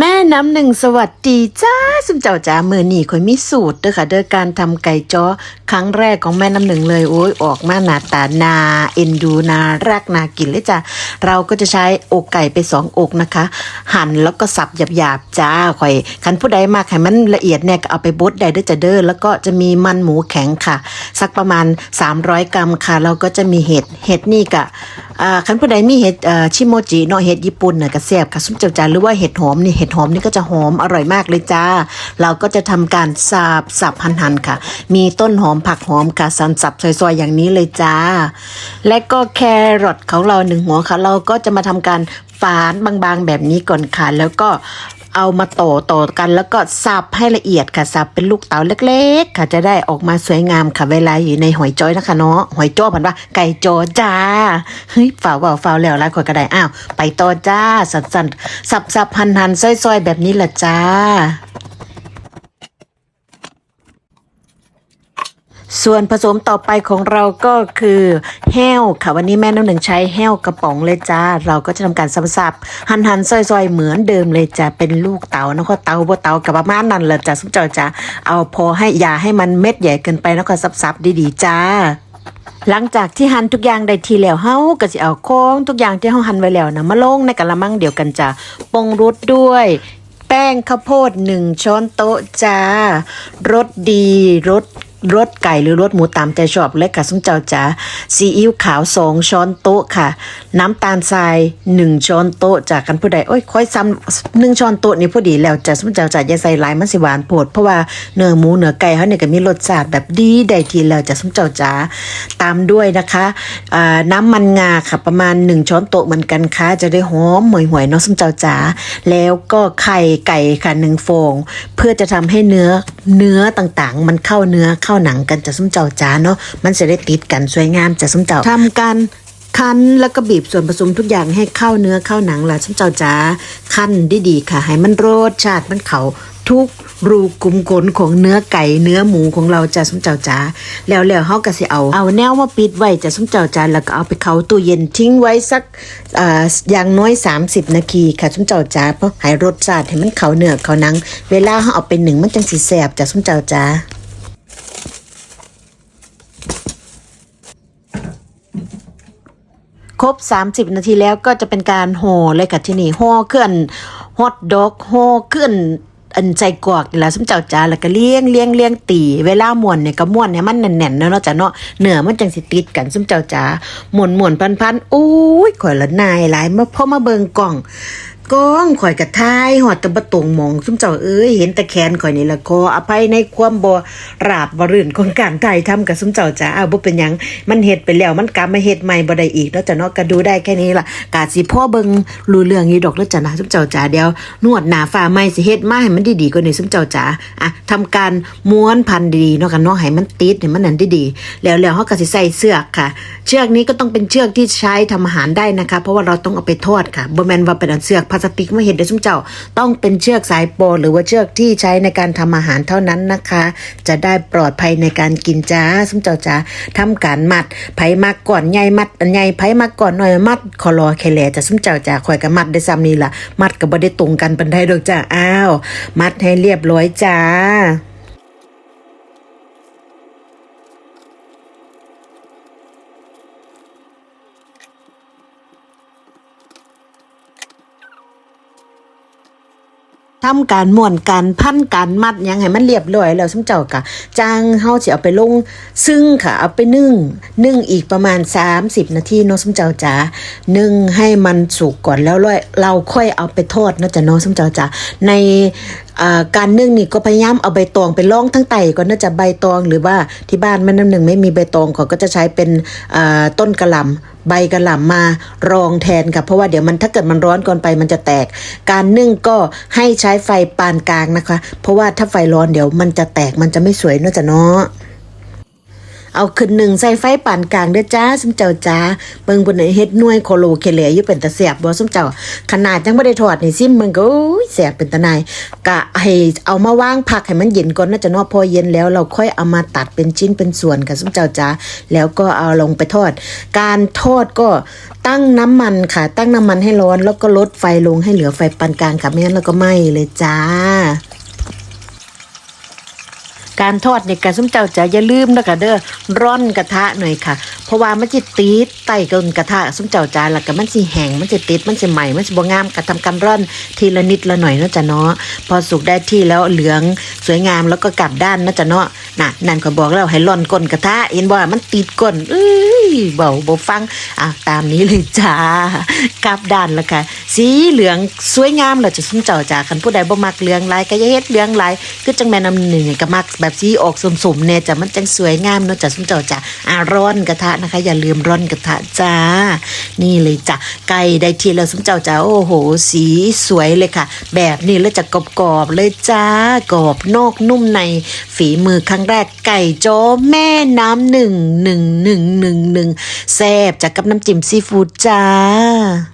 แม่น้ำหนึ่งสวัสดีจ้าสุมเจ้าจ้ามือนี่ข่อยมีสูตรเด้อค่ะเด้อการทำไก่จ้อครั้งแรกของแม่น้ำหนึ่งเลยโอ้ยออกมาหน้าตานาเอ็นดูนารักนากินเลยจ้าเราก็จะใช้อกไก่ไปสองอกนะคะ หั่นแล้วก็สับหยาบๆจ้าข่อยคันผู้ใดมากให้มันละเอียดเนี่ยก็เอาไปบดได้เด้อจ้าเด้อแล้วก็จะมีมันหมูแข็งค่ะ สักประมาณ 300 กรัมค่ะ เราก็จะมีเห็ดเห็ดนี่กะ อ่าคันผู้ใดมีเห็ดอ่อชิโมจิเนาะเห็ดญี่ปุ่นน่ะก็แซ่บค่ะสุมเจ้าจ้าหรือว่าเห็ดหอมนี่เห็ดหอมนี่ก็จะหอมอร่อยมากเลยจ้า เราก็จะทำการสับสับหั่นๆค่ะ มีต้นหอมผักหอมค่ะสันสับซอยๆอย่างนี้เลยจ้า และก็แครอทของเราหนึ่งหัวค่ะ เราก็จะมาทำการ ฝานบางๆแบบนี้ก่อนค่ะ แล้วก็เอามาต่ต่อกันแล้วก็สับให้ละเอียดค่ะสับเป็นลูกเต๋าเล็ก ๆ ค่ะจะได้ออกมาสวยงามค่ะเวลาอยู่ในหอยจ้อยนะคะเนาะหอยจ้อผันว่าไก่จ้อจ้าเฮ้ยฝ่าว่าฝ่าวแล้วแล้วข่อยก็ได้อ้าวไปต่อจ้าสันสันสับสับหันหันซอยๆแบบนี้แหละจ้า ส่วนผสมต่อไปของเราก็คือแห้วค่ะวันนี้แม่น้ำหนึ่งใช้แห้วกระป๋องเลยจ้า เราก็จะทำการสับๆหั่นหันๆซอยๆ เหมือนเดิมเลยจ้าเป็นลูกเต๋าแล้วก็เต๋าบ่เต๋ากับประมาณนั้นแหละจ้าสมเจ้าจ้าเอาพอให้อย่าให้มันเม็ดใหญ่เกินไปแล้วก็สับๆดีๆจ้าหลังจากที่หั่นทุกอย่างได้ทีแล้วเฮาก็สิเอาโค้งทุกอย่างที่เฮาหั่นไว้แล้วนะมาลงในกะละมังเดียวกันจ้าปรุงรสด้วย แป้งข้าวโพดหนึ่งช้อนโต๊ะจ้ารสดีรส รสไก่หรือรสหมูตามใจชอบเลยค่ะสุงเจ้าจ๋าซีอิ๊วขาวสองช้อนโต๊ะค่ะ น้ำตาลทรายหนึ่งช้อนโต๊ะจากกันผู้ใดโอ้ยค่อยซ้ำหนึ่งช้อนโต๊ะนี่พอดีแล้วจ้ะสุงเจ้าจ๋าอย่าใส่หลายมันสิหวานโพดเพราะว่าเนื้อหมูเนื้อไก่เขาเนี่ยก็มีรสชาติแบบดีได้ทีแล้วจ้ะสุงเจ้าจ๋าตามด้วยนะคะน้ำมันงาค่ะประมาณหนึ่งช้อนโต๊ะเหมือนกันค่ะจะได้หอมหวยๆเนาะสุงเจ้าจ๋าแล้วก็ไข่ไก่ค่ะหนึ่งฟองเพื่อจะทำให้เนื้อ เนื้อต่างๆ มันเข้าเนื้อเข้าหนังกันจะส้มเจ้าจ้าเนาะมันจะได้ติดกันสวยงามจะส้มเจ้าทำการคั้นแล้วก็บีบส่วนผสมทุกอย่างให้เข้าเนื้อเข้าหนังละส้มเจ้าจ้าคั้นดีๆค่ะให้มันรสชาติมันเขาทุก รูกุมขนของเนื้อไก่เนื้อหมูของเราจะสมเจ้าจ้าแล้วแล้วเฮาก็สิเอา เอาแนวมาปิดไว้จะสมเจ้าจ้าแล้วก็เอาไปเขาตู้เย็นทิ้งไว้สักอ่าอย่างน้อย 30 นาทีค่ะสมเจ้าจ้าเพราะให้รสชาติให้มันเขาเนื้อเขาหนัง เวลาเฮาเอาไปหนึ่งมันจังสิแซ่บจ้ะสมเจ้าจ้าครบ 30 นาทีแล้วก็จะเป็นการห่อเลยค่ะที่นี่ห่อเคลื่อนฮอทดอกห่อเคลื่อน อันใจกรอกนี่แหละสมเจ้าจ้าแล้วก็เลี้ยงเลี้ยงเลี้ยงตี เวลาม้วนเนี่ยก็ม้วนเนี่ยมันแน่นๆเนาะเนาะจ้ะเนาะเนื้อมันจังสิติดกันสมเจ้าจ้าม้วนม้วนพันพันๆอุ้ยข่อยละนายหลายเมื่อพอมาเบิ่งกล่อง ก้องข่อยกระทายหอดตะบะตงมองซุมเจ้าเอ้ยเห็นแต่แขนข่อยนี่ละขออภัยในความบ่ราบบ่รื่นของการถ่ายทำกับซุมเจ้าจ้าอ้าวบ่เป็นหยังมันเฮ็ดไปแล้วมันกลับมาเฮ็ดใหม่บ่ได้อีกเนาะจ้ะเนาะก็ดูได้แค่นี้ล่ะกาสิพ่อเบิ่งรู้เรื่องนี้ดอกแล้วจ้ะนะซุมเจ้าจ้าเดี๋ยวนวดหน้าฟ้าใหม่สิเฮ็ดมาให้มันดีๆกว่านี้ซุมเจ้าจ้าอะทำการม้วนพันดีๆเนาะกันเนาะให้มันติดให้มันนั่นดีๆแล้วแล้วเฮาก็สิใส่เสือกค่ะ เชือกนี้ก็ต้องเป็นเชือกที่ใช้ทำอาหารได้นะคะ เพราะว่าเราต้องเอาไปทอดค่ะบ่แม่นว่าเป็นอันเสือกพลาสติกมาเฮ็ดได้ซุมเจ้า ต้องเป็นเชือกสายโปหรือว่าเชือกที่ใช้ในการทำอาหารเท่านั้นนะคะ จะได้ปลอดภัยในการกินจ้าซุมเจ้าจ้าทำการมัดไผมากก่อนใหญ่มัดอันใหญ่ไผมากก่อนหน่อยมัดคอรอแคแลจะซุมเจ้าจ้าข่อยกับมัดได้ซ้ำนี่ล่ะมัดกับ่ได้ตรงกันปันใดดอกจ้าอ้าว มัดให้เรียบร้อยจ้า ทำการม่วนการพันการมัดยังให้มันเรียบร้อยแล้วสมเจ้ากะจ้างเฮาสิเอาไปลง ซึ่งค่ะเอาไปนึ่งนึ่งอีกประมาณ 30 นาทีเนาะสมเจ้าจ๋านึ่งให้มันสุกก่อนแล้วเราค่อยเอาไปทอดเนาะจ้ะเนาะสมเจ้าจ๋าในการนึ่งนี่ก็พยายามเอาใบตองไปล่องทั้งไตก่อนน่าจะใบตองหรือว่าที่บ้านแม่น้ำหนึ่งไม่มีใบตองเขาก็จะใช้เป็นต้นกระหล่ำใบกระหล่ำมารองแทนค่ะเพราะว่าเดี๋ยวมันถ้าเกิดมันร้อนเกินไปมันจะแตก การนึ่งก็ให้ใช้ไฟปานกลางนะคะ เพราะว่าถ้าไฟร้อนเดี๋ยวมันจะแตกมันจะไม่สวยเนอะจ๊ะเนาะ เอาขึ้นหนึ่งใส่ไฟปานกลางเด้อจ้าซุมเจ้าจ้าเบิ่งบนเฮ็ดน่วยโคโลเคเลอยู่เป็นตาแสบบ่ซุมเจ้า ขนาดยังบ่ได้ทอดนี่ซิมมันก็โอ้ยแสบเป็นตาหนายกะให้เอามาวางพักให้มันเย็นก่อนนะจะนาะพอเย็นแล้วเราค่อยเอามาตัดเป็นชิ้นเป็นส่วนกันซุมเจ้าจ้าแล้วก็เอาลงไปทอด การทอดก็ตั้งน้ำมันค่ะ ตั้งน้ำมันให้ร้อนแล้วก็ลดไฟลงให้เหลือไฟปานกลางค่ะไม่งั้นเราก็ไหม้เลยจ้า การทอดในการส้มเจ้าจะอย่าลืมนะคะเด้อร่อนกระทะหน่อยค่ะ เพราะว่ามันจะติดไต่ก้นกระทะส้มเจ้าจ้าแล้วก็มันสิแห้งมันจะติดมันจะใหม่มันจะบ่งามกระทำการร่อนทีละนิดละหน่อยเนาะจ้ะเนาะพอสุกได้ที่แล้วเหลืองสวยงามแล้วก็กลับด้านเนาะจ้ะเนาะน่ะนั่นก็บอกแล้วให้ร่อนก้นกระทะเห็นบ่มันติดก้นเอ้ยเบาบ่ฟังอะตามนี้เลยจ้ากลับด้านแล้วค่ะ สีเหลืองสวยงามแล้วจะส้มเจ้าจ้าคันผู้ใดบ่มักเหลืองหลายก็อย่าเฮ็ดเหลืองหลายคือจังแม่น้ำหนึ่งก็มักแบบสีออกสมๆเนี่ยจ้ะมันจังสวยงามเนาะจ้ะส้มเจ้าจ้าอะร้อนกระทะนะคะ อย่าลืมร้อนกระทะจ้า นี่เลยจ้ะไก่ได้ทีแล้วส้มเจ้าจ้าโอ้โห สีสวยเลยค่ะ แบบนี้แล้วจะกรอบๆเลยจ้ากรอบนอกนุ่มในฝีมือครั้งแรกไก่จ้อแม่น้ำหนึ่งหนึ่งหนึ่งหนึ่งหนึ่งแซ่บจากกับน้ำจิ้มซีฟู้ดจ้า